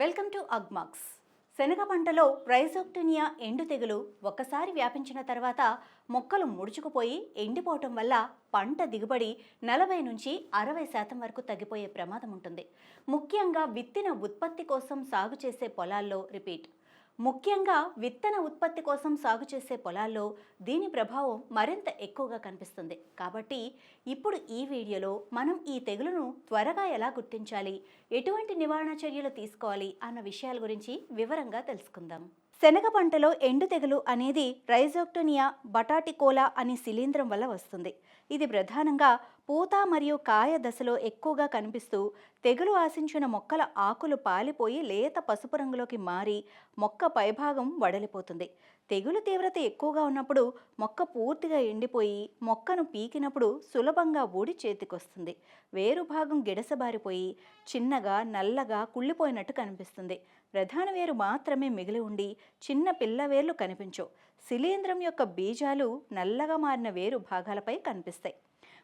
Welcome to Agmax. శనగ పంటలో రైజోక్టినియా ఎండు తెగులు ఒక్కసారి వ్యాపించిన తర్వాత మొక్కలు ముడుచుకుపోయి ఎండిపోవటం వల్ల పంట దిగుబడి నలభై నుంచి అరవై శాతం వరకు తగ్గిపోయే ప్రమాదం ఉంటుంది. ముఖ్యంగా విత్తిన ఉత్పత్తి కోసం సాగు చేసే పొలాల్లో రిపీట్. ముఖ్యంగా విత్తన ఉత్పత్తి కోసం సాగు చేసే పొలాల్లో దీని ప్రభావం మరింత ఎక్కువగా కనిపిస్తుంది. కాబట్టి ఇప్పుడు ఈ వీడియోలో మనం ఈ తెగులును త్వరగా ఎలా గుర్తించాలి? ఎటువంటి నివారణ చర్యలు తీసుకోవాలి? అన్న విషయాల గురించి వివరంగా తెలుసుకుందాం. శనగ పంటలో ఎండు తెగులు అనేది రైజోక్టోనియా బటాటికోలా అనే శిలీంధ్రం వల్ల వస్తుంది. ఇది ప్రధానంగా పూత మరియు కాయ దశలో ఎక్కువగా కనిపిస్తూ తెగులు ఆశించిన మొక్కల ఆకులు పాలిపోయి లేత పసుపు రంగులోకి మారి మొక్క పైభాగం వడలిపోతుంది. తెగులు తీవ్రత ఎక్కువగా ఉన్నప్పుడు మొక్క పూర్తిగా ఎండిపోయి మొక్కను పీకినప్పుడు సులభంగా ఊడి చేతికొస్తుంది. వేరు భాగం గిడసబారిపోయి చిన్నగా నల్లగా కుళ్ళిపోయినట్టు కనిపిస్తుంది. ప్రధాన వేరు మాత్రమే మిగిలి ఉండి చిన్న పిల్ల వేర్లు కనిపించవు. శిలీంధ్రం యొక్క బీజాలు నల్లగా మారిన వేరు భాగాలపై కనిపిస్తాయి.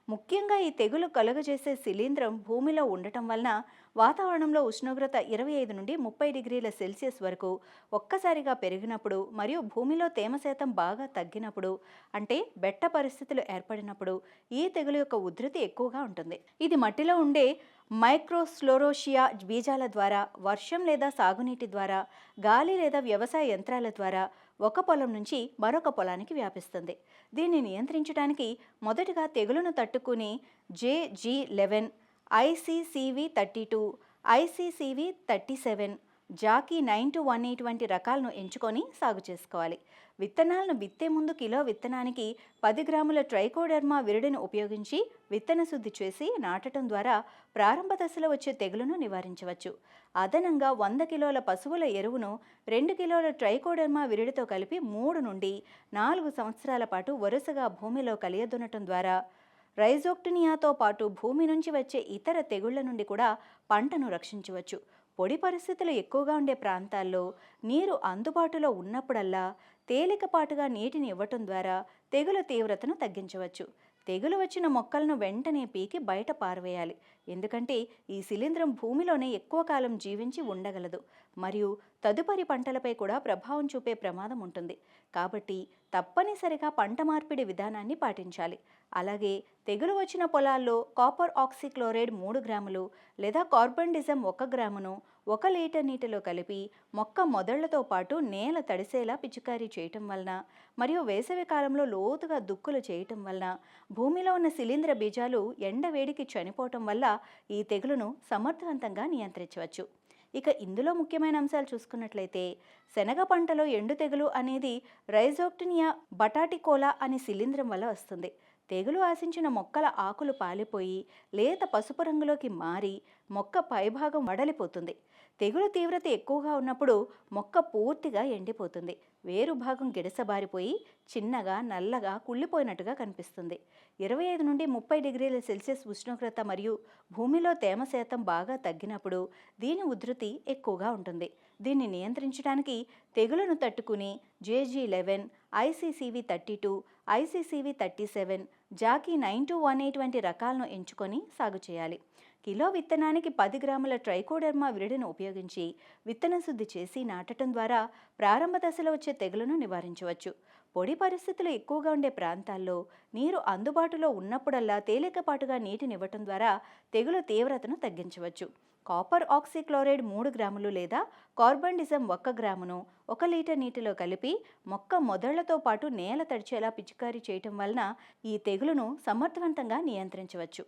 ముఖ్యంగా ఈ తెగులు కలుగజేసే శిలీంధ్రం భూమిలో ఉండటం వలన వాతావరణంలో ఉష్ణోగ్రత ఇరవై ఐదు నుండి ముప్పై డిగ్రీల సెల్సియస్ వరకు ఒక్కసారిగా పెరిగినప్పుడు మరియు భూమిలో తేమ శాతం బాగా తగ్గినప్పుడు అంటే బెట్ట పరిస్థితులు ఏర్పడినప్పుడు ఈ తెగులు యొక్క ఉధృతి ఎక్కువగా ఉంటుంది. ఇది మట్టిలో ఉండే మైక్రోస్లోరోషియా బీజాల ద్వారా వర్షం లేదా సాగునీటి ద్వారా గాలి లేదా వ్యవసాయ యంత్రాల ద్వారా ఒక పొలం నుంచి మరొక పొలానికి వ్యాపిస్తుంది. దీన్ని నియంత్రించడానికి మొదటగా తెగులును తట్టుకుని JG eleven ICCV thirty two ICCV thirty seven JAKI nine two one eight వంటి రకాలను ఎంచుకొని సాగు చేసుకోవాలి. విత్తనాలను విత్తే ముందు కిలో విత్తనానికి పది గ్రాముల ట్రైకోడర్మా విరుడిని ఉపయోగించి విత్తన శుద్ధి చేసి నాటడం ద్వారా ప్రారంభ దశలో వచ్చే తెగులును నివారించవచ్చు. అదనంగా వంద కిలోల పశువుల ఎరువును రెండు కిలోల ట్రైకోడర్మా విరుడితో కలిపి మూడు నుండి నాలుగు సంవత్సరాల పాటు వరుసగా భూమిలో కలియదునటం ద్వారా రైజోక్టినియాతో పాటు భూమి నుంచి వచ్చే ఇతర తెగుళ్ళ నుండి కూడా పంటను రక్షించవచ్చు. పొడి పరిస్థితులు ఎక్కువగా ఉండే ప్రాంతాల్లో నీరు అందుబాటులో ఉన్నప్పుడల్లా తేలికపాటుగా నీటిని ఇవ్వటం ద్వారా తెగుల తీవ్రతను తగ్గించవచ్చు. తెగులు వచ్చిన మొక్కలను వెంటనే పీకి బయట పారవేయాలి. ఎందుకంటే ఈ శిలీంధ్రం భూమిలోనే ఎక్కువ కాలం జీవించి ఉండగలదు. మరియు తదుపరి పంటలపై కూడా ప్రభావం చూపే ప్రమాదం ఉంటుంది. కాబట్టి తప్పనిసరిగా పంట మార్పిడి విధానాన్ని పాటించాలి. అలాగే తెగులు వచ్చిన పొలాల్లో కాపర్ ఆక్సిక్లోరైడ్ మూడు గ్రాములు లేదా కార్బన్డిజం ఒక గ్రామును ఒక లీటర్ నీటిలో కలిపి మొక్క మొదళ్ళతో పాటు నేల తడిసేలా పిచికారీ చేయటం వలన మరియు వేసవి కాలంలో లోతుగా దుక్కులు చేయటం వలన భూమిలో ఉన్న శిలీంద్ర బీజాలు ఎండ వేడికి చనిపోవటం వల్ల ఈ తెగులును సమర్థవంతంగా నియంత్రించవచ్చు. ఇక ఇందులో ముఖ్యమైన అంశాలు చూసుకున్నట్లయితే శనగ పంటలో ఎండు తెగులు అనేది రైజోక్టినియా బటాటికోలా అనే శిలీంద్రం వల్ల వస్తుంది. తెగులు ఆశించిన మొక్కల ఆకులు పాలిపోయి లేత పసుపు రంగులోకి మారి మొక్క పైభాగం వడలిపోతుంది. తెగులు తీవ్రత ఎక్కువగా ఉన్నప్పుడు మొక్క పూర్తిగా ఎండిపోతుంది. వేరు భాగం గిడసబారిపోయి చిన్నగా నల్లగా కుళ్ళిపోయినట్టుగా కనిపిస్తుంది. ఇరవై ఐదు నుండి ముప్పై డిగ్రీల సెల్సియస్ ఉష్ణోగ్రత మరియు భూమిలో తేమ శాతం బాగా తగ్గినప్పుడు దీని ఉధృతి ఎక్కువగా ఉంటుంది. దీన్ని నియంత్రించడానికి తెగులను తట్టుకుని JG eleven ICCV thirty two ICCV thirty seven JAKI nine two one eight వంటి రకాలను ఎంచుకొని సాగు చేయాలి. కిలో విత్తనానికి పది గ్రాముల ట్రైకోడర్మా విరిడిని ఉపయోగించి విత్తన శుద్ధి చేసి నాటడం ద్వారా ప్రారంభ దశలో వచ్చే తెగులను నివారించవచ్చు. పొడి పరిస్థితులు ఎక్కువగా ఉండే ప్రాంతాల్లో నీరు అందుబాటులో ఉన్నప్పుడల్లా తేలికపాటుగా నీటినివ్వటం ద్వారా తెగులు తీవ్రతను తగ్గించవచ్చు. కాపర్ ఆక్సిక్లోరైడ్ మూడు గ్రాములు లేదా కార్బండిజం ఒక్క గ్రామును ఒక లీటర్ నీటిలో కలిపి మొక్క మొదళ్ళతో పాటు నేల తడిచేలా పిచికారీ చేయటం వలన ఈ తెగులును సమర్థవంతంగా నియంత్రించవచ్చు.